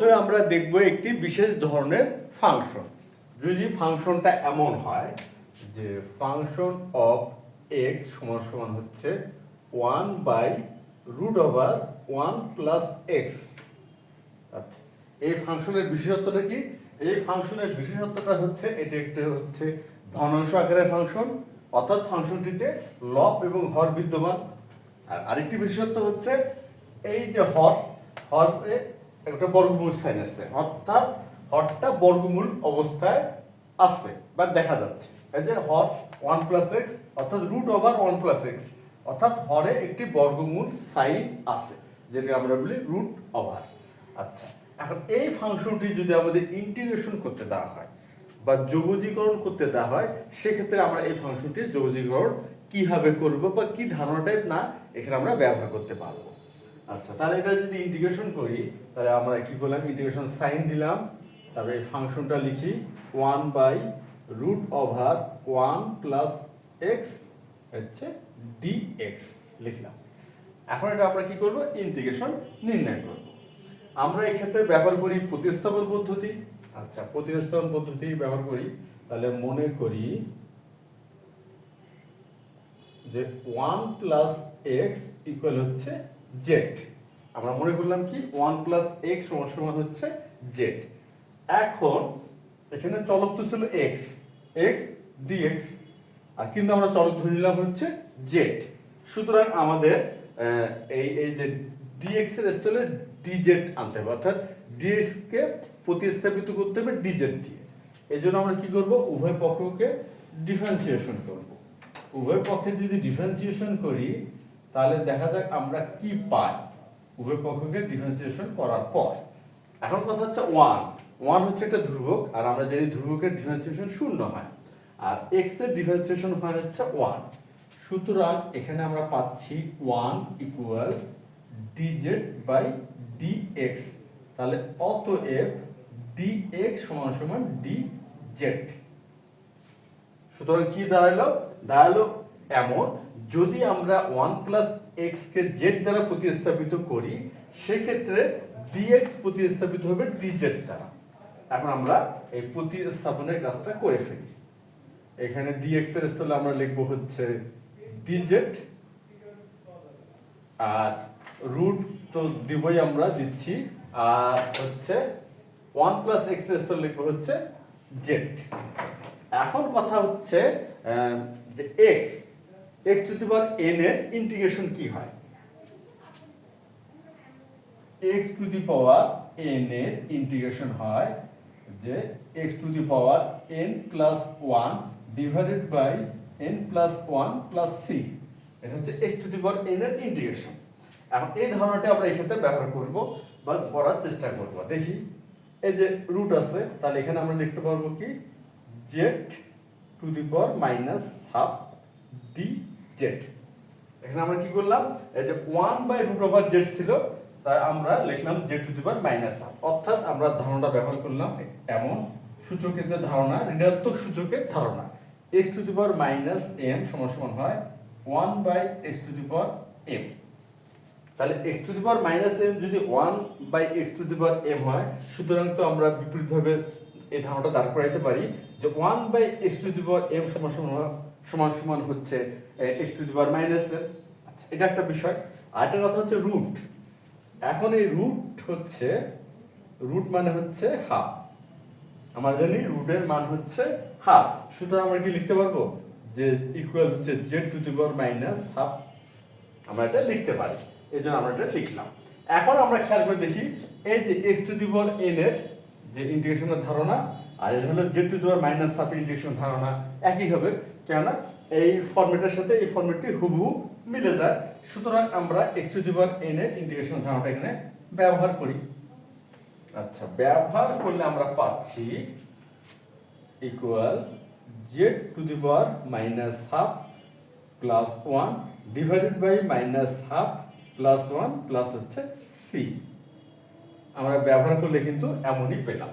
প্রথমে আমরা দেখব একটি বিশেষ ধরনের ফাংশন। যদি ফাংশনটা এমন হয় যে ফাংশন অফ এক্স সমান সমান হচ্ছে one by root over one plus X. আচ্ছা এই ফাংশনের বিশেষত্বটা কি? এই ফাংশনের বিশেষত্বটা হচ্ছে, এটি একটি হচ্ছে ভগ্নাংশ আকারের ফাংশন, অর্থাৎ ফাংশনটিতে লব এবং হর বিদ্যমান। আর আরেকটি বিশেষত্ব হচ্ছে, এই যে হর, হরে একটা বর্গমূল সাইন আছে। অর্থাৎ হরটা বর্গমূল অবস্থায় আছে, বা দেখা যাচ্ছে। এই যে হর ওয়ান প্লাস এক্স, অর্থাৎ root over one plus X, অর্থাৎ হরে একটি বর্গমূল সাইন আছে যেটা আমরা বলি রুট ওভার। আচ্ছা এখন এই ফাংশনটি যদি আমাদের ইন্টিগ্রেশন করতে দেওয়া হয়, বা যোগজীকরণ করতে দেওয়া হয়, সেক্ষেত্রে আমরা এই ফাংশনটির যোগজীকরণ কীভাবে করব বা কি ধারণাটাই না, এখানে আমরা ব্যবহার করতে পারব। আচ্ছা তাহলে এটা যদি ইন্টিগ্রেশন করি, তাহলে আমরা কি করলাম? ইন্টিগ্রেশন সাইন দিলাম, তারপরে ফাংশনটা লিখি one by root over one plus X হচ্ছে ডিএক্স লিখলাম। এখন এটা আমরা কি করব? ইন্টিগ্রেশন নির্ণয় করব। আমরা এই ক্ষেত্রে ব্যবহার করি প্রতিস্থাপন পদ্ধতি। আচ্ছা প্রতিস্থাপন পদ্ধতি ব্যবহার করি, তাহলে মনে করি যে ওয়ান প্লাস এক্স ইকুয়াল হচ্ছে জেড আমরা মনে করলাম কি? ওয়ান প্লাস এক্স সমান হচ্ছে জেড এখন এখানে চলক তো ছিল এক্স এক্স ডিএক্স আর কিন্তু আমরা চলক ধরে নিলাম হচ্ছে জেড সুতরাং আমাদের এই এই যে ডিএক্স এর স্থলে ডিজেড আনতে হবে। অর্থাৎ ডিএক্স কে প্রতিস্থাপিত করতে হবে ডিজেড দিয়ে। এই জন্য আমরা কি করব? উভয় পক্ষকে ডিফারেন্সিয়েশন করব। উভয় পক্ষে যদি ডিফারেন্সিয়েশন করি তাহলে দেখা যাক আমরা কি পাই। উভয় পক্ষকে ডিফারেন্সিয়েশন করার পর। এখন কথা হচ্ছে ওয়ান ওয়ান হচ্ছে একটা ধ্রুবক, আর আমরা জানি ধ্রুবকের ডিফারেন্সিয়েশন শূন্য হয়। আর এক্সের ডিফারেন্সিয়েশন হয় হচ্ছে ওয়ান সুতরাং এখানে আমরা পাচ্ছি one equal DZ by DX তাহলে অতএব ডিএক্স সমান সমান ডি জেড সুতরাং কি দাঁড়াল? দাঁড়াল এমন যদি আমরা ওয়ান প্লাস এক্স কে জেড দ্বারা প্রতিস্থাপিত করি, সেক্ষেত্রে ডিএক্স প্রতিস্থাপিত হবে ডিজেড দ্বারা। এখন আমরা এই প্রতিস্থাপনের কাজটা করে ফেলি। এখানে ডিএক্স এর স্থলে আমরা লিখব হচ্ছে ডিজেড আর রুট তো দিবই আমরা দিচ্ছি, আর হচ্ছে ওয়ান প্লাস এক্সের স্থলে লিখব হচ্ছে জেড এখন কথা হচ্ছে যে X X to the power N এর ইন্টিগ্রেশন কি হয়? X to the power N এর ইন্টিগ্রেশন হয় যে X to the power N plus one divided by N plus one plus C এটা হচ্ছে X to the power N এর integration এখন এই ধারণাটা আমরা এই ক্ষেত্রে ব্যবহার করব বা করার চেষ্টা করব। দেখি, এই যে রুট আছে, তাহলে এখানে আমরা দেখতে পারব কি? Z to the power minus half D Z এখানে আমরা কি করলাম? এই যে one by root over Z ছিল, তাই আমরা লিখলাম Z to the power minus half অর্থাৎ আমরা ধারণাটা ব্যবহার করলাম এমন সূচকের যে ধারণা, ঋণাত্মক সূচকের ধারণা। X to the power minus M সমান সমান হয় one by X to the power M তাহলে X to the power minus M যদি one by X to the power M হয়, সুতরাং তো আমরা বিপরীতভাবে এই ধারণাটা দাঁড় করাইতে পারি যে one by X to the power M সমান সমান হয়- সমান সমান হচ্ছে X to the power minus M আচ্ছা এটা একটা বিষয়। আর একটা কথা হচ্ছে রুট এখন এই রুট হচ্ছে রুট মানে হচ্ছে হাফ আমরা জানি রুটের মান হচ্ছে হাফ সুতরাং আমরা কি লিখতে পারব? যে ইকুয়াল হচ্ছে Z to the power minus half আমরা এটা লিখতে পারি। এই জন্য আমরা এটা লিখলাম। এখন আমরা খেয়াল করে দেখি, এই যে X to the power N এর যে ইন্টিগ্রেশনের ধারণা, আর এটা হলো Z to the power minus half integration ধারণা, একই হবে। কেননা এই ফর্মেটের সাথে এই ফর্মেটটি হুবহু মিলে যায়। সুতরাং আমরা X to the power N এর ইন্টিগ্রেশন ধারণাটা এখানে ব্যবহার করি। আচ্ছা ব্যবহার করলে আমরা পাচ্ছি equal Z to the power minus half plus one divided by minus half plus one plus হচ্ছে সি আমরা ব্যবহার করলে কিন্তু এমনই পেলাম।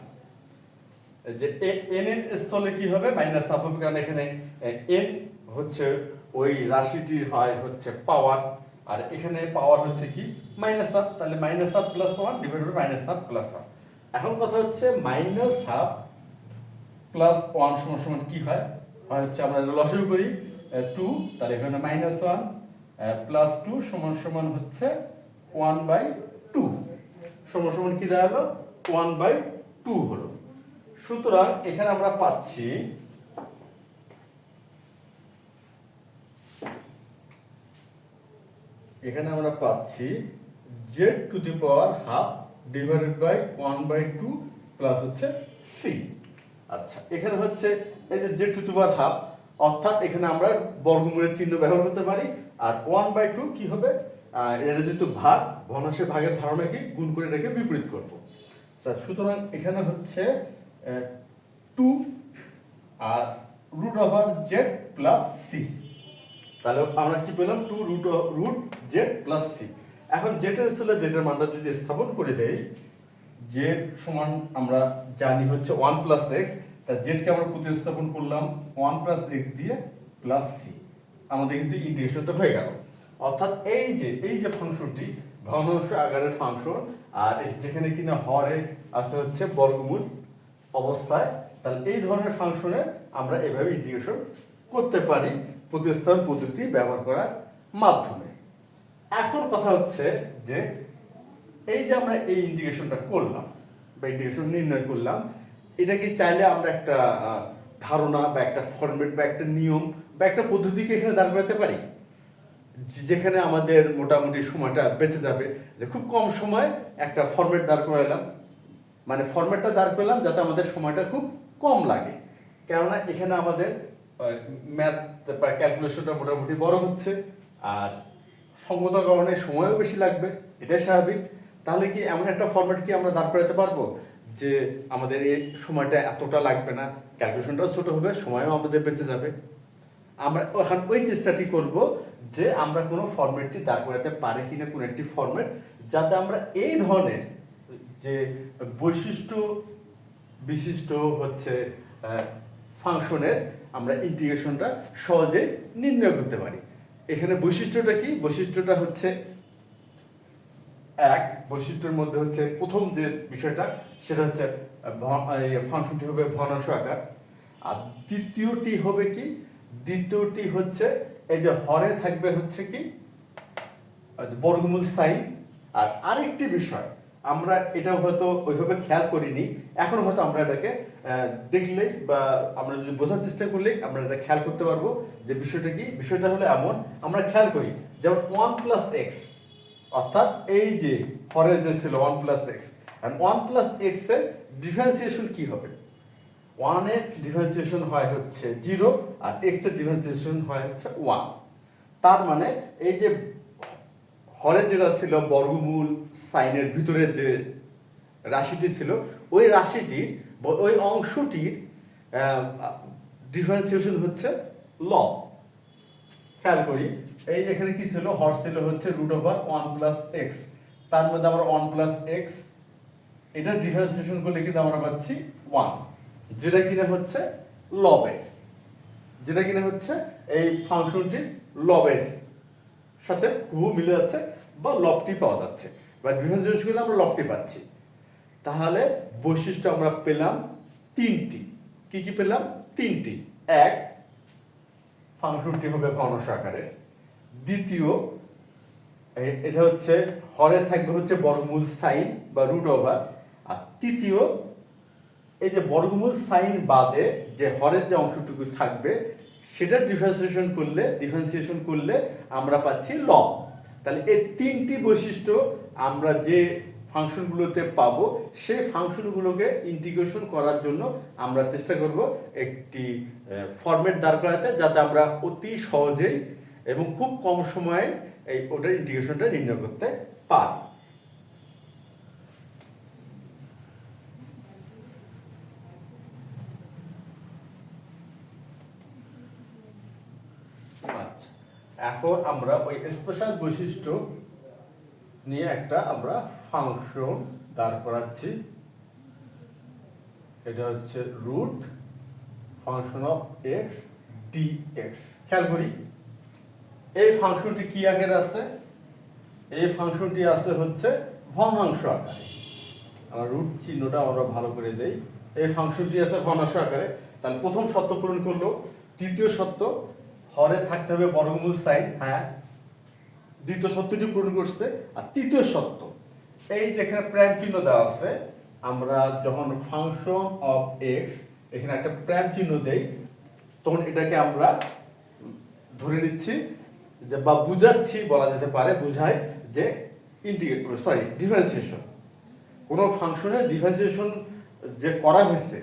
যে এন এর স্থলে কি হবে? মাইনাস হাফ হবে, কারণ এখানে এন হচ্ছে ওই রাশিটির হয় হচ্ছে পাওয়ার আর এখানে পাওয়ার হচ্ছে কি? মাইনাস হাফ তাহলে minus half plus one divided by minus half plus half এখন কথা হচ্ছে মাইনাস হাফ প্লাস ওয়ান সমান সমান কি হয়? হয় হচ্ছে আমরা লসাগু করি টু তাহলে এখানে মাইনাস ওয়ান প্লাস টু সমান সমান হচ্ছে ওয়ান বাই টু সমান সমান কি দাঁড়াল? ওয়ান বাই টু হলো। সুতরাং এখানে আমরা পাচ্ছি এখানে আমরা পাচ্ছি Z to the power half divided by one by two plus হচ্ছে সি আচ্ছা এখানে হচ্ছে এই যে Z to the power half অর্থাৎ এখানে আমরা বর্গমূলের চিহ্ন ব্যবহার করতে পারি, আর ওয়ান বাই টু কি হবে? এটা যেহেতু ভাগ ভগ্নাংশের ভাগের ধারণাকে গুণ করে রেখে বিপরীত করব। সুতরাং এখানে হচ্ছে টু আর root over Z plus C তাহলে আমরা কি পেলাম? Two root root Z plus C এখন জেটের স্থলে জেটের মানটা যদি স্থাপন করে দেই জেড সমান আমরা জানি হচ্ছে ওয়ান প্লাস এক্স তা জেডকে আমরা প্রতিস্থাপন করলাম? ওয়ান প্লাস এক্স দিয়ে প্লাস সি আমাদের কিন্তু ইন্টিগ্রেশনটা হয়ে গেল। অর্থাৎ এই যে এই যে ফাংশনটি ভগ্নাংশ আকারের ফাংশন, আর যেখানে কিনা হরে আছে হচ্ছে বর্গমূল অবস্থায়, তাহলে এই ধরনের ফাংশনে আমরা এভাবে ইন্টিগ্রেশন করতে পারি প্রতিস্থাপন পদ্ধতি ব্যবহার করার মাধ্যমে। এখন কথা হচ্ছে যে, এই যে আমরা এই ইন্টিগ্রেশনটা করলাম, বা ইন্টিগ্রেশন নির্ণয় করলাম, এটা কি চাইলে আমরা একটা ধারণা বা একটা ফরম্যাট বা একটা নিয়ম বা একটা পদ্ধতিকে এখানে দাঁড় করাতে পারি? যেখানে আমাদের মোটামুটি সময়টা বেঁচে যাবে, যে খুব কম সময় একটা ফরম্যাট দাঁড় করালাম। মানে ফরম্যাটটা দাঁড় করলাম যাতে আমাদের সময়টা খুব কম লাগে। কেননা এখানে আমাদের ম্যাথ বা ক্যালকুলেশনটা মোটামুটি বড় হচ্ছে, আর সঙ্গত কারণে সময়ও বেশি লাগবে, এটাই স্বাভাবিক। তাহলে কি এমন একটা ফরম্যাট কি আমরা দাঁড় করাতে পারব? যে আমাদের এই সময়টা এতটা লাগবে না ক্যালকুলেশনটাও ছোট হবে, সময়ও আমাদের বেঁচে যাবে। আমরা এখন ওই চেষ্টাটি করব যে আমরা কোনো ফরম্যাটটি দাঁড় করাতে পারি কিনা, কোনো একটি ফরম্যাট যাতে আমরা এই ধরনের যে বৈশিষ্ট্য বিশিষ্ট হচ্ছে ফাংশনের আমরা ইন্টিগ্রেশনটা সহজে নির্ণয় করতে পারি। এখানে বৈশিষ্ট্যটা কি? বৈশিষ্ট্যটা হচ্ছে এক, বৈশিষ্ট্যের মধ্যে হচ্ছে প্রথম যে বিষয়টা, সেটা হচ্ছে ফাংশনটি হবে ভগ্নাংশ আকার। আর দ্বিতীয়টি হবে কি? দ্বিতীয়টি হচ্ছে এই যে হরে থাকবে হচ্ছে কি? বর্গমূল সাইন। আর আরেকটি বিষয় আমরা এটা হয়তো ওইভাবে খেয়াল করিনি। এখন হয়তো আমরা এটাকে দেখলেই বা আমরা যদি বোঝার চেষ্টা করলেই আমরা এটা খেয়াল করতে পারব যে বিষয়টা কি। বিষয়টা হলো এমন, আমরা খেয়াল করি যেমন ওয়ান প্লাস এক্স, অর্থাৎ এই যে হরে যে ছিল one plus X one plus এক্সের ডিফারেন্সিয়েশন কি হবে? ওয়ানের ডিফারেন্সিয়েশন হয় হচ্ছে জিরো, আর এক্সের ডিফারেন্সিয়েশন হয় হচ্ছে ওয়ান। তার মানে এই যে হরে যেটা ছিল বর্গমূল সাইনের ভিতরে যে রাশিটি ছিল, ওই রাশিটির ওই অংশটির ডিফারেন্সিয়েশন হচ্ছে ল। খেয়াল করি, এই এখানে কি ছিল? হর ছিল হচ্ছে root over one plus X তার মধ্যে আমরা ওয়ান প্লাস এক্স এটা ডিফারেন্সিয়েশন করলে কিন্তু আমরা পাচ্ছি ওয়ান যেটা কিনা হচ্ছে লবের। যেটা কিনা হচ্ছে এই ফাংশনটির লবের। সাথে হুবহু মিলে যাচ্ছে বা লবটি পাওয়া যাচ্ছে। বা ডিফারেন্সিয়েশন করলে আমরা লবটি পাচ্ছি। তাহলে বৈশিষ্ট্য আমরা পেলাম তিনটি। কি কি পেলাম? তিনটি। এক, ফাংশনটি হবে ভগ্নাংশ আকারের দ্বিতীয় এটা হচ্ছে, হরে থাকবে হচ্ছে বর্গমূল সাইন বা রুট ওভার। আর তৃতীয়, এই যে বর্গমূল সাইন বাদে যে হরের যে অংশটুকু থাকবে সেটা ডিফারেন্সিয়েশন করলে ডিফারেন্সিয়েশন করলে আমরা পাচ্ছি লব তাহলে এই তিনটি বৈশিষ্ট্য আমরা যে ফাংশনগুলোতে পাবো, সেই ফাংশনগুলোকে ইন্টিগ্রেশন করার জন্য আমরা চেষ্টা করব একটি ফরম্যাট দাঁড় করাতে যাতে আমরা অতি সহজেই এবং খুব কম সময়ে এই ওটার ইন্টিগ্রেশনটা নির্ণয় করতে পারি আচ্ছা এখন আমরা ওই স্পেশাল বৈশিষ্ট্য নিয়ে একটা আমরা ফাংশন দাঁড় করাচ্ছি। এটা হচ্ছে root function of X D X খেয়াল করি, এই ফাংশনটি কি আকারে আছে? এই ফাংশনটি আছে হচ্ছে ভগ্নাংশ আকারে। আমার রুট চিহ্নটা আমরা ভালো করে দেই। এই ফাংশনটি আছে ঘনস্ব আকারে। তাহলে প্রথম শর্ত পূরণ করল, তৃতীয় শর্ত হরে থাকতে হবে বর্গমূল সাইন হ্যাঁ। দ্বিতীয় সত্যটি পূরণ করছে, আর তৃতীয় সত্য, এই যে এখানে প্রাইম চিহ্ন দেওয়া আছে, আমরা যখন ফাংশন অফ এক্স, এখানে একটা প্রাইম চিহ্ন দেই, তখন এটাকে আমরা ধরে নিচ্ছি যে বা বুঝাচ্ছি, বলা যেতে পারে বুঝায় যে ইন্টিগ্রেট সরি ডিফারেন্সিয়েশন কোনো ফাংশনের ডিফারেন্সিয়েশন যে করা হয়েছে,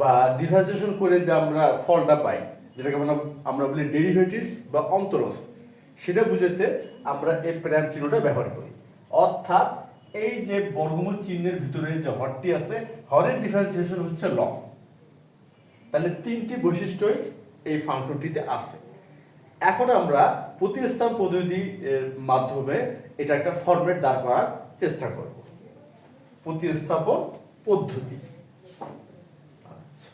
বা ডিফারেন্সিয়েশন করে যে আমরা ফলটা পাই যেটাকে আমরা আমরা বলি ডেরিভেটিভস বা অন্তরস, সেটা বুঝাতে আমরা এই প্রাইম চিহ্নটা ব্যবহার করি। অর্থাৎ এই যে বর্গমূল চিহ্নের ভিতরে যে হরটি আছে, হরের ডিফারেন্সিয়েশন হচ্ছে লং। তাহলে তিনটি বৈশিষ্ট্যই এই ফাংশনটিতে আছে। এখন আমরা প্রতিস্থান পদ্ধতি মাধ্যমে এটা একটা ফরম্যাট দাঁড় করার চেষ্টা করব। প্রতিস্থাপন পদ্ধতি। আচ্ছা।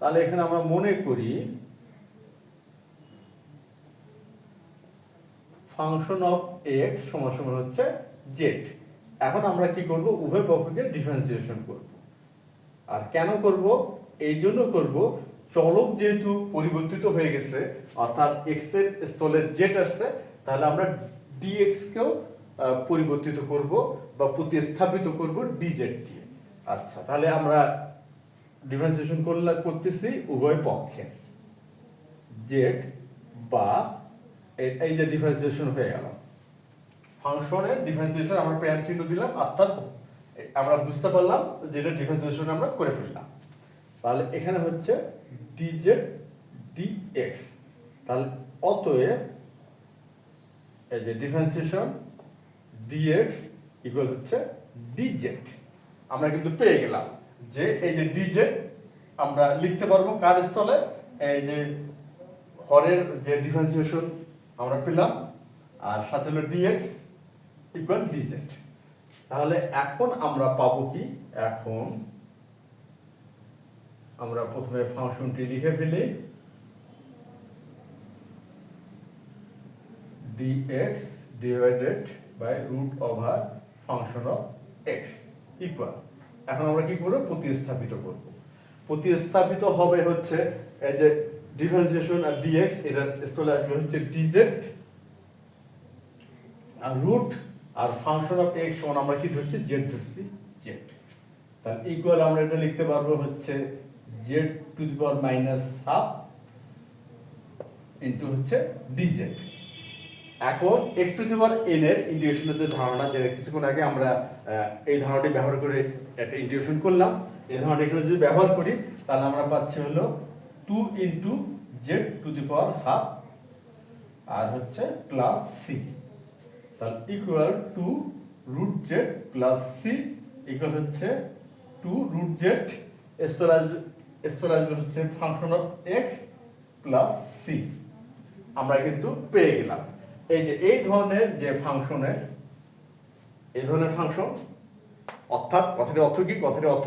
তাহলে এখানে আমরা মনে করি ফাংশন অফ এক্স সমান সমান হচ্ছে জেড। এখন আমরা কি করব? উভয় পক্ষকে ডিফারেন্সিয়েশন করব। আর কেন করব? এই জন্য করব, চলক যেহেতু পরিবর্তিত হয়ে গেছে, অর্থাৎ এক্সের স্থলে জেড আসছে, তাহলে আমরা ডিএক্স কেও পরিবর্তিত করব বা প্রতিস্থাপিত করব ডিজেড দিয়ে। আচ্ছা তাহলে আমরা ডিফারেন্সিয়েশন করলে, করতেছি উভয় পক্ষে, জেড বা এই যে ডিফারেন্সিয়েশন হয়ে গেল। ফাংশনের ডিফারেন্সিয়েশন আমরা প্যান চিহ্ন দিলাম অর্থাৎ আমরা বুঝতে পারলাম যে এটা ডিফারেন্সিয়েশন আমরা করে ফেললাম। তাহলে এখানে হচ্ছে ডিজেড ডিএক্স তাহলে অতএব এই যে ডিফারেন্সিয়েশন ডিএক্স ইকুয়াল হচ্ছে ডিজেড আমরা কিন্তু পেয়ে গেলাম যে এই যে ডিজেড আমরা লিখতে পারব কার স্থলে? এই যে হরের যে ডিফারেন্সিয়েশন আমরা পেলাম, আর সাথে হলো ডিএক্স ইকুয়াল ডিজেড তাহলে এখন আমরা পাবো কি? এখন আমরা প্রথমে ফাংশনটি লিখে ফেলি। dx divided by root over function of x equal এখন আমরা কি করব? প্রতিস্থাপিত করব। প্রতিস্থাপিত হবে হচ্ছে এই যে ডিফারেন্সিয়েশন আর dx, এটা স্থলে আসবে হচ্ছে dz, আর রুট আর ফাংশন অফ x সমান আমরা কি ধরছি? z ধরছি। z তাহলে ইকুয়াল আমরা এটা লিখতে পারব হচ্ছে z to the power minus half into হচ্ছে dz এখন X to the power N এর ইন্টিগ্রেশনের যে ধারণা যেটা কিছুক্ষণ আগে আমরা এই ধারণাটি ব্যবহার করে একটা ইন্টিগ্রেশন করলাম। এই ধারণাটা এখানে যদি ব্যবহার করি, তাহলে আমরা পাচ্ছি হলো two into Z to the power half আর হচ্ছে প্লাস সি তাহলে equal to root Z plus C equal হচ্ছে টু রুট জেড স্থলাজ স্থলাজ হচ্ছে function of X plus C আমরা কিন্তু পেয়ে গেলাম। এই যে এই ধরনের যে ফাংশনের, এই ধরনের ফাংশন, অর্থাৎ কথাটির অর্থ কি? কথাটির অর্থ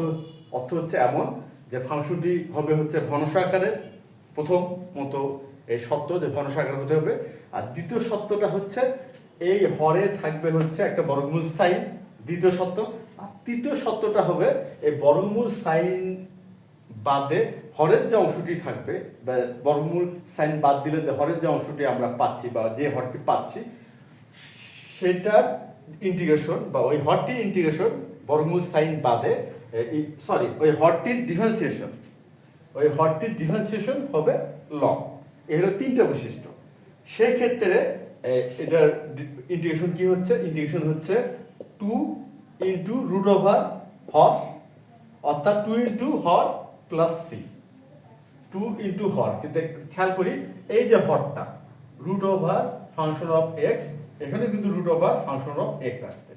অর্থ হচ্ছে এমন যে ফাংশনটি হবে হচ্ছে ভনসাকারের প্রথম মতো এই সত্য যে ভনসাকার হতে হবে। আর দ্বিতীয় সত্যটা হচ্ছে এই হরে থাকবে হচ্ছে একটা বর্গমূল সাইন, দ্বিতীয় সত্য। আর তৃতীয় সত্যটা হবে এই বর্গমূল সাইন বাদে হরের যে অংশটি থাকবে বর্গমূল সাইন বাদ দিলে যে হরের যে অংশটি আমরা পাচ্ছি বা যে হরটি পাচ্ছি, সেটার ইন্টিগ্রেশন বা ওই হরটি ইন্টিগ্রেশন বর্গমূল সাইন বাদে সরি ওই হটটির ডিফারেন্সিয়েশন ওই হটটির ডিফারেন্সিয়েশন হবে ল। এই হলো তিনটা বৈশিষ্ট্য। সেই ক্ষেত্রে এটার ইন্টিগ্রেশন কি হচ্ছে? ইন্টিগ্রেশন হচ্ছে টু ইন্টু রুট ওভার হর, অর্থাৎ টু ইন্টু হর প্লাস সি টু ইন্টু হর, কিন্তু খেয়াল করি, এই যে হরটা root over function of X এখানে কিন্তু root over function of X আসছে।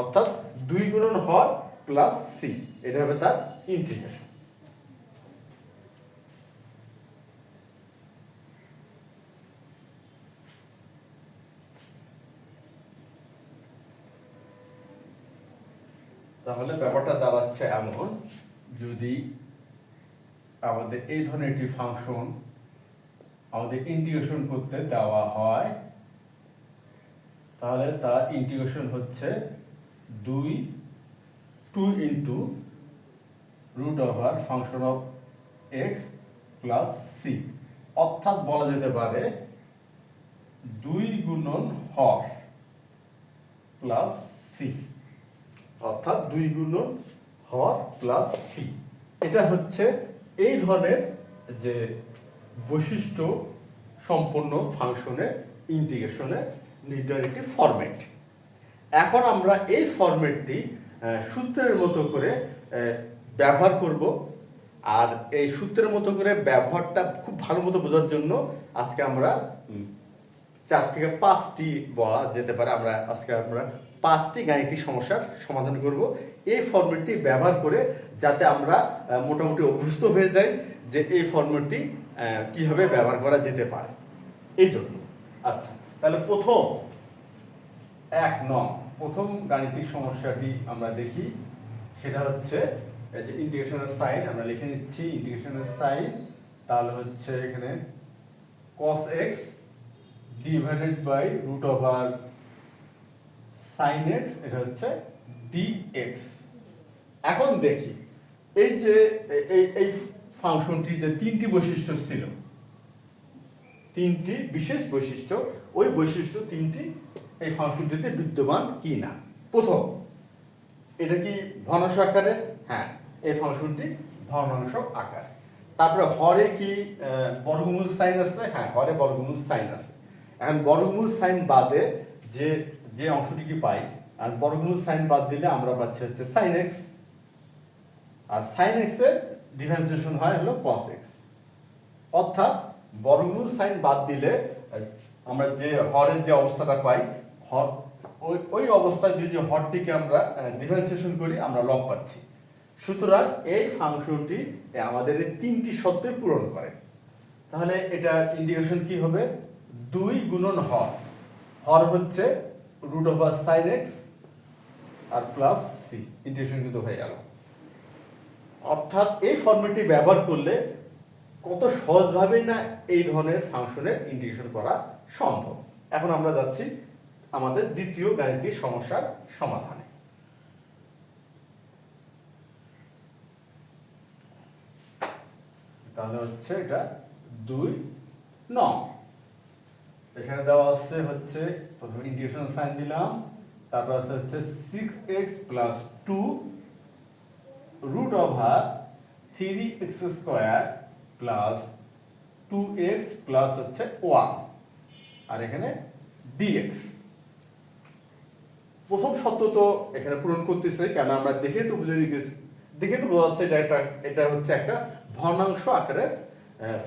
অর্থাৎ দুই গুণন হর প্লাস সি এটা হবে তার ইন্টিগ্রেশন তাহলে ব্যাপারটা দাঁড়াচ্ছে এমন, যদি আমাদের এই ধরনের একটি ফাংশন আমাদের ইন্টিগ্রেশন করতে দেওয়া হয়, তাহলে তার ইন্টিগ্রেশন হচ্ছে দুই two into root over function of X plus C অর্থাৎ বলা যেতে পারে দুই গুণন হর প্লাস সি অর্থাৎ দুই গুণন হর প্লাস সি এটা হচ্ছে এই ধরনের যে বৈশিষ্ট্য সম্পন্ন ফাংশনের ইন্টিগ্রেশনের নির্ণয়ের একটি ফরম্যাট এখন আমরা এই ফরম্যাটটি সূত্রের মতো করে ব্যবহার করব। আর এই সূত্রের মতো করে ব্যবহারটা খুব ভালো মতো বোঝার জন্য আজকে আমরা চার থেকে পাঁচটি বলা যেতে পারে। আমরা আজকে আমরা পাঁচটি গাণিতিক সমস্যার সমাধান করব। এই ফর্মেটটি ব্যবহার করে যাতে আমরা মোটামুটি অভ্যস্ত হয়ে যাই যে এই ফর্মেটটি কীভাবে ব্যবহার করা যেতে পারে। এই জন্য। আচ্ছা তাহলে প্রথম এক নং। প্রথম গাণিতিক সমস্যাটি আমরা দেখি, সেটা হচ্ছে এই যে ইন্টিগ্রেশনের সাইন আমরা লিখে নিচ্ছি ইন্টিগ্রেশনের সাইন তাহলে হচ্ছে এখানে cos x divided by root over sine X এটা হচ্ছে dx এখন দেখি, এই যে, এই এই ফাংশনটির যে তিনটি বৈশিষ্ট্য ছিল, তিনটি বিশেষ বৈশিষ্ট্য, ওই বৈশিষ্ট্য তিনটি এই ফাংশনটিতে বিদ্যমান কি না প্রথম, এটা কি ভগ্নাংশ আকারের? হ্যাঁ এই ফাংশনটি ভগ্নাংশ আকার। তারপরে হরে কি বর্গমূল সাইন আছে? হ্যাঁ হরে বর্গমূল সাইন আছে। এখন বর্গমূল সাইন বাদে যে যে অংশটিকে পাই? আর বর্গমূল সাইন বাদ দিলে আমরা পাচ্ছি হচ্ছে সাইন এক্স আর সাইন এক্সের ডিফারেন্সিয়েশন হয় হলো কস এক্স অর্থাৎ বর্গমূল সাইন বাদ দিলে আমরা যে হরের যে অবস্থাটা পাই হর ওই ওই অবস্থায় যদি হরটিকে আমরা ডিফারেন্সিয়েশন করি, আমরা লব পাচ্ছি। সুতরাং এই ফাংশনটি আমাদের এই তিনটি শর্তে পূরণ করে। তাহলে এটা ইন্ডিকেশন কি হবে? দুই গুণন হর। হর হচ্ছে রুট ওভার সাইন এক্স আর প্লাস সি ইন্টিগ্রেশন কিন্তু হয়ে গেল। অর্থাৎ এই ফর্মেটটি ব্যবহার করলে কত সহজভাবেই না এই ধরনের ফাংশনের ইন্টিগ্রেশন করা সম্ভব। এখন আমরা যাচ্ছি আমাদের দ্বিতীয় গাণিতিক সমস্যার সমাধানে। তাহলে হচ্ছে এটা দুই নং। এখানে দেওয়া আছে হচ্ছে, প্রথমে ইন্টিগ্রেশন সাইন দিলাম, তারপর আছে হচ্ছে six X plus two root over three X square plus two X plus হচ্ছে ওয়ান আর এখানে ডিএক্স প্রথম শর্ত তো এখানে পূরণ করতেছে কেন আমরা দেখে তো বুঝে গেছি। দেখে তো বোঝা যাচ্ছে এটা একটা, এটা হচ্ছে একটা ভগ্নাংশ আকারের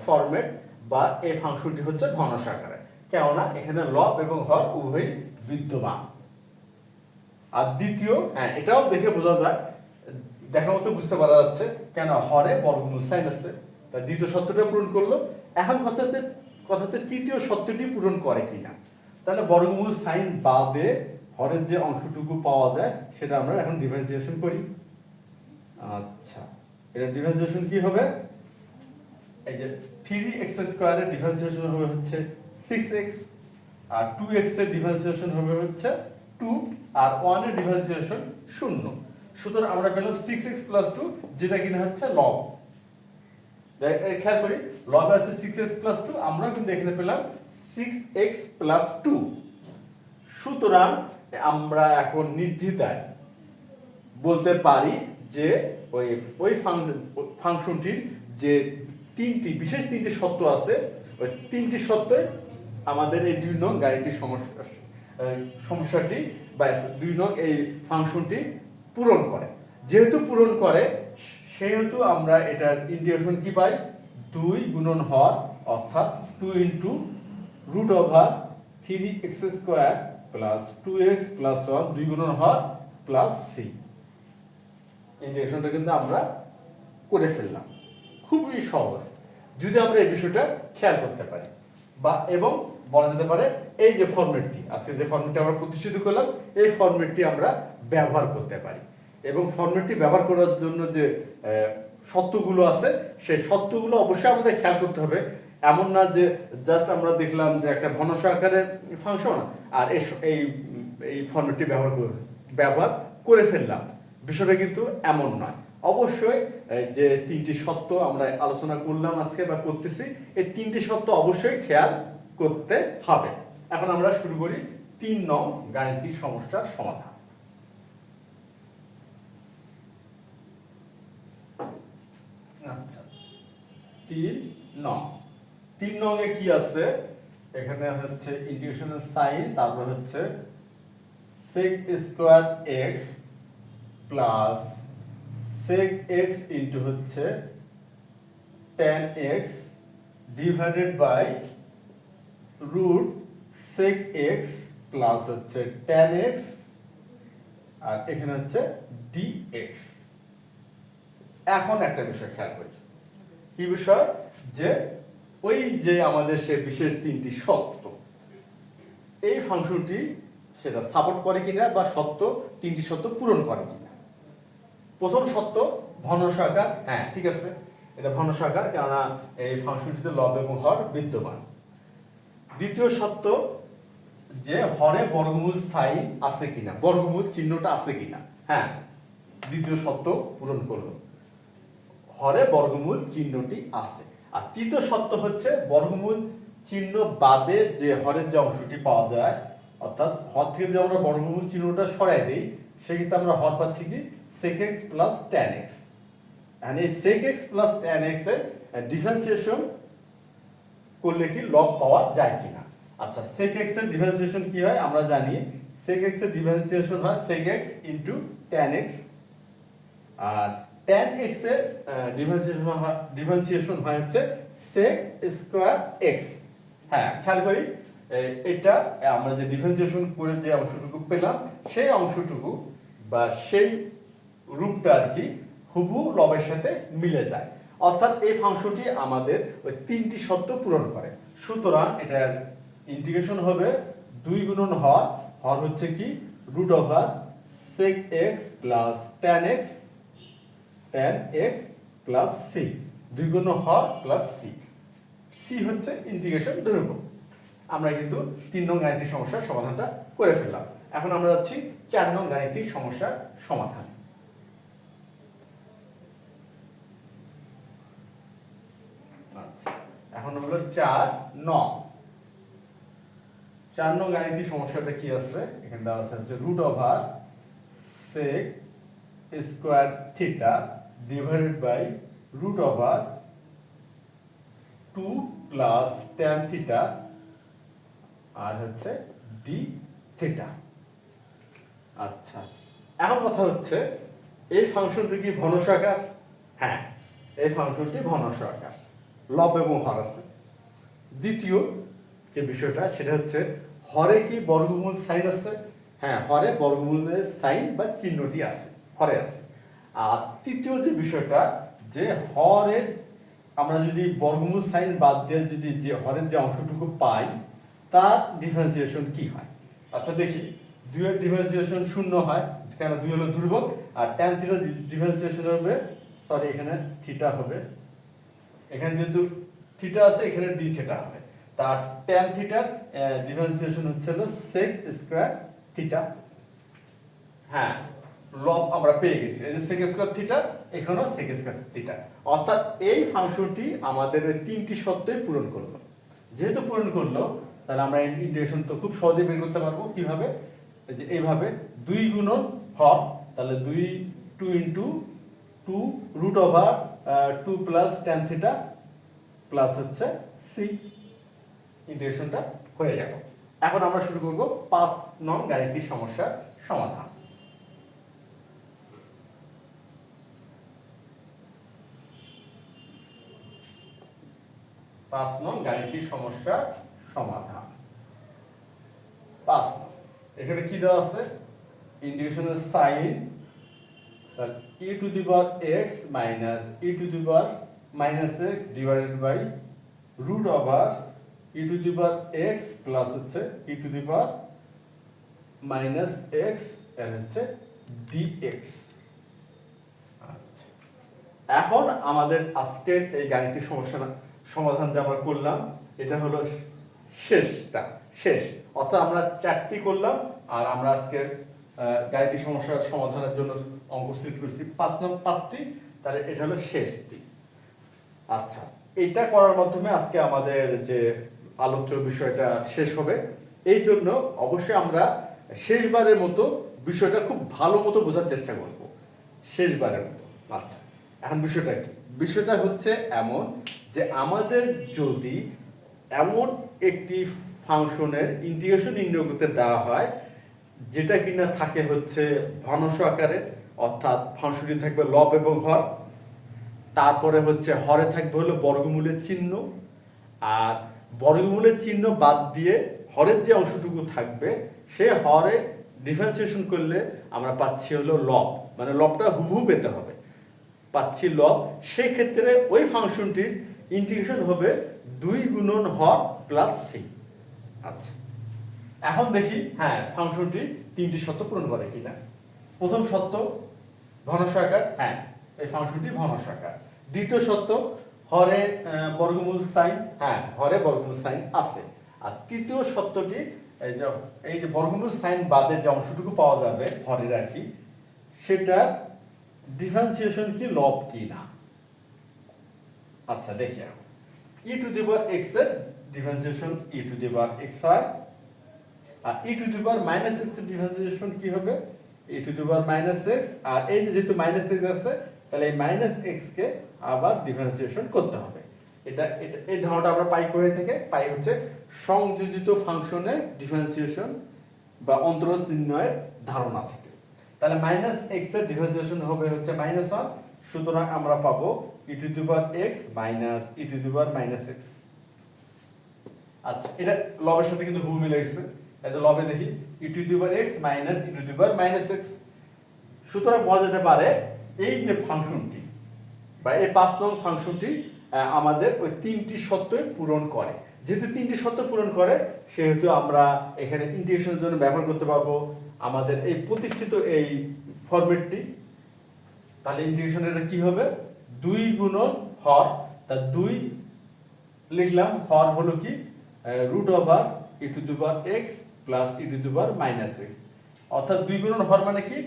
ফরম্যাট বা এই ফাংশনটি হচ্ছে ভগ্নাংশ আকারে। কেননা এখানে লব এবং হর উভয়ই বিদ্যমান। আর দ্বিতীয় হ্যাঁ এটাও দেখে বোঝা যায়, দেখার মতো বুঝতে পারা যাচ্ছে কেন হরে বর্গমূল সাইন আছে। তার দ্বিতীয় সত্যটা পূরণ করল। এখন কথা হচ্ছে কথা হচ্ছে তৃতীয় সত্যটি পূরণ করে কিনা। তাহলে বর্গমূল সাইন বাদে হরের যে অংশটুকু পাওয়া যায়, সেটা আমরা এখন ডিফারেন্সিয়েশন করি। আচ্ছা এটা ডিফারেন্সিয়েশন কি হবে? এই যে থ্রি এক্স স্কোয়ারের ডিফারেন্সিয়েশন হবে হচ্ছে সিক্স এক্স আর টু এক্সের ডিফারেন্সিয়েশন হবে হচ্ছে টু আর ওয়ানের ডিফারেন্সিয়েশন শূন্য। সুতরাং আমরা পেলাম সিক্স এক্স প্লাস টু যেটা কিনা হচ্ছে লব খেয়াল করি লবে আছে সিক্স এক্স প্লাস টু আমরা কিন্তু এখানে পেলাম সিক্স এক্স প্লাস টু সুতরাং আমরা এখন নির্দ্বিধায় বলতে পারি যে ওই ওই ফাংশনটির যে তিনটি, বিশেষ তিনটি সত্য আছে, ওই তিনটি সত্ত্বে আমাদের এই দুই নং গাড়িটির সমস্যা, সমস্যাটি বা দুই নং এই ফাংশনটি পূরণ করে। যেহেতু পূরণ করে, সেহেতু আমরা এটার ইন্ডিকেশন কি পাই? দুই গুণন হর অর্থাৎ two into root over three X square plus two X plus one দুই গুণন হর প্লাস সি ইন্টিগ্রেশনটা কিন্তু আমরা করে ফেললাম। খুবই সহজ। যদি আমরা এই বিষয়টা খেয়াল করতে পারি, বা এবং বলা যেতে পারে এই যে ফর্মেটটি আজকে যে ফর্মেটটি আমরা প্রতিষ্ঠিত করলাম, এই ফর্মেটটি আমরা ব্যবহার করতে পারি। এবং ফর্মেটটি ব্যবহার করার জন্য যে সত্যগুলো আছে, সেই সত্যগুলো অবশ্যই আমাদের খেয়াল করতে হবে। এমন না যে জাস্ট আমরা দেখলাম যে একটা ঘনস আকারের ফাংশন আর এই এই ফর্মেটটি ব্যবহার করে ব্যবহার করে ফেললাম। বিষয়টা কিন্তু এমন নয়। অবশ্যই যে তিনটি সত্য আমরা আলোচনা করলাম আজকে বা করতেছি, এই তিনটি সত্য অবশ্যই খেয়াল করতে হবে। এখন আমরা শুরু করি তিন নং গাণিতিক সমস্যার সমাধান। আচ্ছা তিন নং। তিন এ কি আছে? এখানে হচ্ছে ইন্টিগ্রেশনের সাইন তারপর হচ্ছে sec square X plus sec X into হচ্ছে ten X divided by root sec X plus হচ্ছে টেন এক্স আর এখানে হচ্ছে dx এখন একটা বিষয় খেয়াল করি। কি বিষয়? যে ওই যে আমাদের সে বিশেষ তিনটি সত্য এই ফাংশনটি সেটা সাপোর্ট করে কিনা বা সত্য তিনটি সত্য পূরণ করে কিনা। প্রথম সত্য ঘনসাকার হ্যাঁ ঠিক আছে। এটা ঘনসাকার কেননা এই ফাংশনটিতে লব এবং হর বিদ্যমান। দ্বিতীয় সত্য যে হরে বর্গমূল সাইন আছে কিনা, বর্গমূল চিহ্নটা আছে কিনা। হ্যাঁ দ্বিতীয় সত্য পূরণ করল। হরে বর্গমূল চিহ্নটি আছে। আর তৃতীয় সত্য হচ্ছে বর্গমূল চিহ্ন বাদে যে হরের যে অংশটি পাওয়া যায়, অর্থাৎ হর থেকে যদি আমরা বর্গমূল চিহ্নটা সরাই দিই, সেক্ষেত্রে আমরা হর পাচ্ছি কি? Sec X plus tan X and এই sec x plus tan x এর ডিফারেন্সিয়েশন করলে কি লব পাওয়া যায় কিনা? আচ্ছা সেক x এর ডিফারেন্সিয়েশন কি হয়? আমরা জানি সেক x এর ডিফারেন্সিয়েশন হয় sec X into tan X আর tan x এর ডিফারেন্সিয়েশন হয় ডিফারেন্সিয়েশন হয় হচ্ছে sec স্কয়ার x হ্যাঁ। খেয়াল করি এটা আমরা যে ডিফারেন্সিয়েশন করে যে অংশটুকু পেলাম সেই অংশটুকু বা সেই রূপটা আর কি হুবু লবের সাথে মিলে যায়। অর্থাৎ এই ফাংশনটি আমাদের ওই তিনটি শর্ত পূরণ করে। সুতরাং এটার ইন্টিগ্রেশন হবে দুই গুণন হর। হর হচ্ছে কি? Root over sec X plus tan X tan X plus C দুই গুণ হর প্লাস সি সি হচ্ছে ইন্টিগ্রেশন ধ্রুবক আমরা কিন্তু তিন নং গাণিতিক সমস্যার সমাধানটা করে ফেললাম। এখন আমরা যাচ্ছি চার নং গাণিতিক সমস্যার সমাধান। আচ্ছা এখন হলো চার নং। চার নং গাণিতিক সমস্যাটা কি আছে? এখানে দেওয়া আছে হচ্ছে root over sec square theta divided by root over two plus tan theta আর হচ্ছে ডি থিটা আচ্ছা এখন কথা হচ্ছে, এই ফাংশনটি কি আকার হ্যাঁ এই ফাংশনটি ঘনস আকার লব এবং হর আছে। দ্বিতীয় যে বিষয়টা, সেটা হচ্ছে, হরে কি বর্গমূল সাইন আছে? হ্যাঁ হরে বর্গমূলের সাইন বা চিহ্নটি আছে, হরে আছে। আর তৃতীয় যে বিষয়টা, যে হরের, আমরা যদি বর্গমূল সাইন বাদ দিয়ে যদি যে হরের যে অংশটুকু পাই, তার ডিফারেন্সিয়েশন কি হয়? আচ্ছা দেখি। দুইয়ের ডিফারেন্সিয়েশন শূন্য হয়, কেন দুই হলো ধ্রুবক? আর ট্যান থিটার ডিফারেন্সিয়েশন হবে সরি এখানে থিটা হবে। এখানে যেহেতু থিটা আছে, এখানে ডি থিটা হবে। তার ট্যান থিটার ডিফারেন্সিয়েশন হচ্ছে হলো সেক স্কোয়ার থিটা হ্যাঁ। লব আমরা পেয়ে গেছি। এই যে সেক স্কোয়ার থিটা এখানেও সেক স্কোয়ার থিটা অর্থাৎ এই ফাংশনটি আমাদের তিনটি শর্তই পূরণ করল। যেহেতু পূরণ করল, তাহলে আমরা ইন্টিগ্রেশন তো খুব সহজে বের করতে পারব। কীভাবে? যে এইভাবে দুই গুণন হর তাহলে দুই two into two root over two plus ten theta plus হচ্ছে সি ইন্টিগ্রেশনটা হয়ে গেল। এখন আমরা শুরু করব পাঁচ নং গাণিতিক সমস্যার সমাধান। পাঁচ নং গাণিতিক সমস্যার সমাধান। পাঁচ এখানে কি দেওয়া আছে? ইন্টিগ্রেশনের sine E to the power X minus E to the power minus X divided by root over E to the power X plus হচ্ছে E to the power minus এক্সের হচ্ছে ডিএক্স আচ্ছা। এখন আমাদের আজকের এই গাণিতিক সমস্যা সমাধান যে আমরা করলাম এটা হলো শেষটা শেষ। অর্থাৎ আমরা চারটি করলাম আর আমরা আজকের আহ, গাণিতিক সমস্যার সমাধানের জন্য অঙ্ক সিলেক্ট করছি পাঁচ নম্বর পাঁচটি তাহলে এটা হলো শেষটি। আচ্ছা এটা করার মাধ্যমে আজকে আমাদের যে আলোচ্য বিষয়টা শেষ হবে। এই জন্য অবশ্যই আমরা শেষবারের মতো বিষয়টা খুব ভালো মতো বোঝার চেষ্টা করব। শেষবারের মতো। আচ্ছা এখন বিষয়টা কি? বিষয়টা হচ্ছে এমন যে আমাদের যদি এমন একটি ফাংশনের ইন্টিগ্রেশন নির্ণয় করতে দেওয়া হয়, যেটা কিনা থাকে হচ্ছে ভগ্নাংশ আকারে, অর্থাৎ ফাংশনটি থাকবে লব এবং হর, তারপরে হচ্ছে হরে থাকবে হলো বর্গমূলের চিহ্ন, আর বর্গমূলের চিহ্ন বাদ দিয়ে হরের যে অংশটুকু থাকবে, সে হরে ডিফারেন্সিয়েশন করলে আমরা পাচ্ছি হলো লব মানে লবটা হুবহু পেতে হবে। পাচ্ছি লব সেক্ষেত্রে ওই ফাংশনটির ইন্টিগ্রেশন হবে দুই গুণন হর প্লাস সি আচ্ছা। এখন দেখি হ্যাঁ ফাংশনটি তিনটি শর্ত পূরণ করে কিনা। প্রথম শর্ত ঘনস্ব আকার হ্যাঁ এই ফাংশনটি ঘনস্ব আকার দ্বিতীয় শর্ত, হরে বর্গমূল সাইন হ্যাঁ হরে বর্গমূল সাইন আছে। আর তৃতীয় সত্যটি এই যে এই যে বর্গমূল সাইন বাদে যে অংশটুকু পাওয়া যাবে হরে রাখি সেটার ডিফারেন্সিয়েশন কি? লব কি না? আচ্ছা দেখি এখন। ই টু দি পাওয়ার এক্সের differentiation E to the power X হয়। আর E to the power minus এক্সের ডিফারেন্সিয়েশন কি হবে? E to the power minus X আর এই যে যেহেতু মাইনাস এক্স আছে, তাহলে এই মাইনাস এক্স কে আবার ডিফারেন্সিয়েশন করতে হবে। এটা এটা, এই ধারণাটা আমরা পাই করে থেকে? পাই হচ্ছে সংযোজিত ফাংশনের ডিফারেন্সিয়েশন বা অন্তরজ নির্ণয়ের ধারণা থেকে। তাহলে মাইনাস এক্সের ডিফারেন্সিয়েশন হবে হচ্ছে মাইনাস ওয়ান সুতরাং আমরা পাবো E to the power X minus E to the power minus X আচ্ছা এটা লবের সাথে কিন্তু হুবহু মিলে গেছে। যে লবে দেখি E to the power X minus E to the power minus X সুতরাং বলা যেতে পারে, এই যে ফাংশনটি বা এই পাঁচ নং ফাংশনটি আমাদের ওই তিনটি সত্যই পূরণ করে। যেহেতু তিনটি সত্য পূরণ করে, সেহেতু আমরা এখানে ইন্টিগ্রেশনের জন্য ব্যবহার করতে পারব। আমাদের এই প্রতিষ্ঠিত এই ফরম্যাটটি তাহলে ইন্টিগ্রেশনের কি হবে? দুই গুণন হর, তা দুই লিখলাম, হর হলো কি? Root over E to the power X plus E to the power minus X অর্থাৎ দুই গুণন হর মানে কি?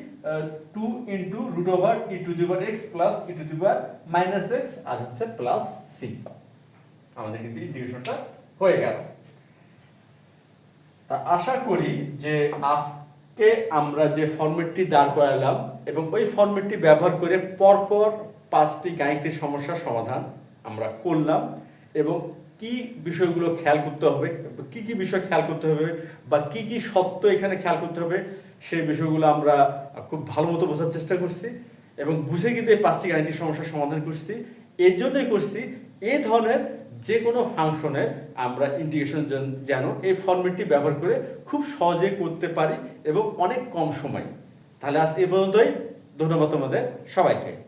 Two into root over E to the power X plus E to the power minus X আর হচ্ছে প্লাস সি আমাদের কিন্তু ইন্টিগ্রেশনটা হয়ে গেল। তা আশা করি যে আজকে আমরা যে ফরম্যাটটি দাঁড় করালাম এবং ওই ফরম্যাটটি ব্যবহার করে পরপর পাঁচটি গাণিতিক সমস্যার সমাধান আমরা করলাম এবং কি বিষয়গুলো খেয়াল করতে হবে, কি কি বিষয় খেয়াল করতে হবে বা কি কি সত্য এখানে খেয়াল করতে হবে, সেই বিষয়গুলো আমরা খুব ভালো মতো বোঝার চেষ্টা করছি এবং বুঝে কিন্তু এই পাঁচটি গাণিতিক সমস্যার সমাধান করছি। এর জন্যই করছি এই ধরনের যে কোনো ফাংশনে আমরা ইন্টিগ্রেশন যেন এই ফর্মেটটি ব্যবহার করে খুব সহজে করতে পারি এবং অনেক কম সময়। তাহলে আজ এ পর্যন্তই। ধন্যবাদ তোমাদের। সবাইকে।